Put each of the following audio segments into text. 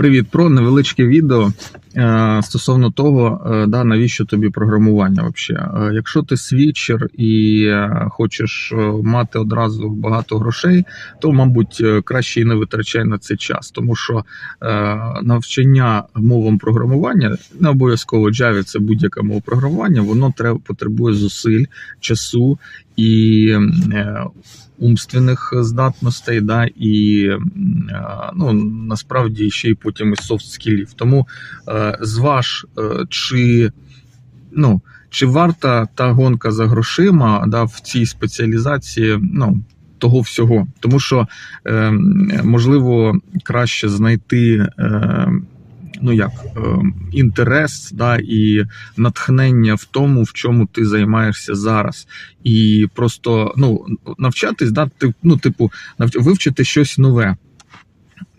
Привіт, про невеличке відео е, стосовно того, е, да, навіщо тобі програмування взагалі. Якщо ти свідчер і е, хочеш е, мати одразу багато грошей, то, мабуть, е, краще і не витрачай на це час, тому що е, навчання мовам програмування, не обов'язково Java, це будь-яка мова програмування, воно треба потребує зусиль, часу і е, умственних здатностей, да, і е, ну, насправді ще й потім і софт скілів. Тому е, зваж, чи, ну, чи варта та гонка за грошима да, в цій спеціалізації, ну. Того всього, тому що е, можливо краще знайти ну як е, інтерес да, і натхнення в тому, в чому ти займаєшся зараз, і просто ну навчатись, да, ти, ну, типу, навч... вивчити щось нове.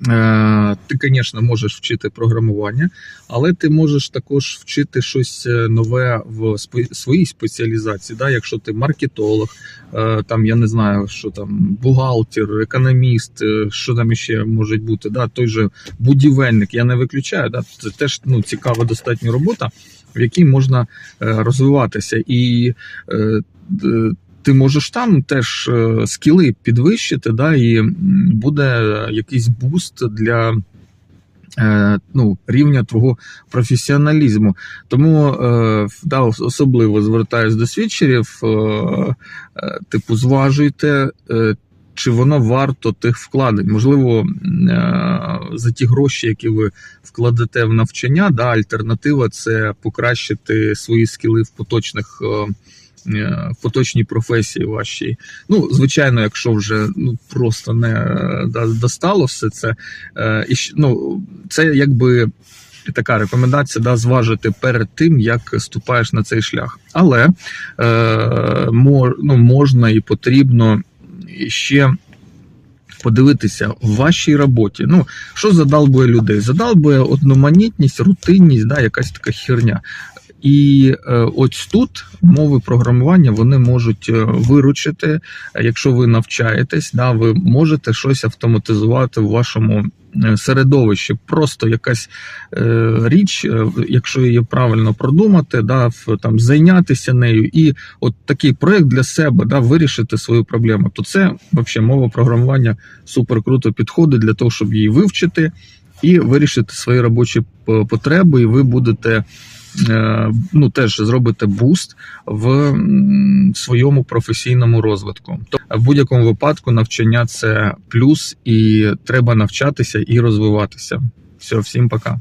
Е, Ти, звісно, можеш вчити програмування, але ти можеш також вчити щось е, нове в своїй спеціалізації. Да? Якщо ти маркетолог, е, там я не знаю, що там бухгалтер, економіст, що там ще може бути, да? той же будівельник, я не виключаю. Да? Це теж ну, цікава достатньо робота, в якій можна розвиватися. І ти можеш там теж е, скіли підвищити, да, і буде якийсь буст для е, ну, рівня твого професіоналізму. Тому е, да, особливо звертаюсь до свідчерів, типу, зважуйте. Чи воно варто тих вкладень? Можливо, за ті гроші, які ви вкладете в навчання, да, альтернатива це покращити свої скіли в поточних в поточній професії вашій. Ну, звичайно, якщо вже ну просто не е, достало все це, е, і ну, це якби. Така рекомендація да, зважити перед тим, як ступаєш на цей шлях. Але е, мор, ну, можна і потрібно ще подивитися в вашій роботі. Ну, що задалбує людей? Задалбує одноманітність, рутинність, да, якась така херня. І е, ось тут мови програмування вони можуть е, виручити, якщо ви навчаєтесь, да, ви можете щось автоматизувати в вашому е, середовищі. Просто якась е, річ, якщо її правильно продумати, да, там, зайнятися нею, і от такий проект для себе да, вирішити свою проблему, то це взагалі мова програмування супер круто підходить для того, щоб її вивчити і вирішити свої робочі потреби, і ви будете. Е, Ну, теж зробите буст в своєму професійному розвитку. То в будь-якому випадку навчання це плюс, і треба навчатися і розвиватися. Все, всім пока.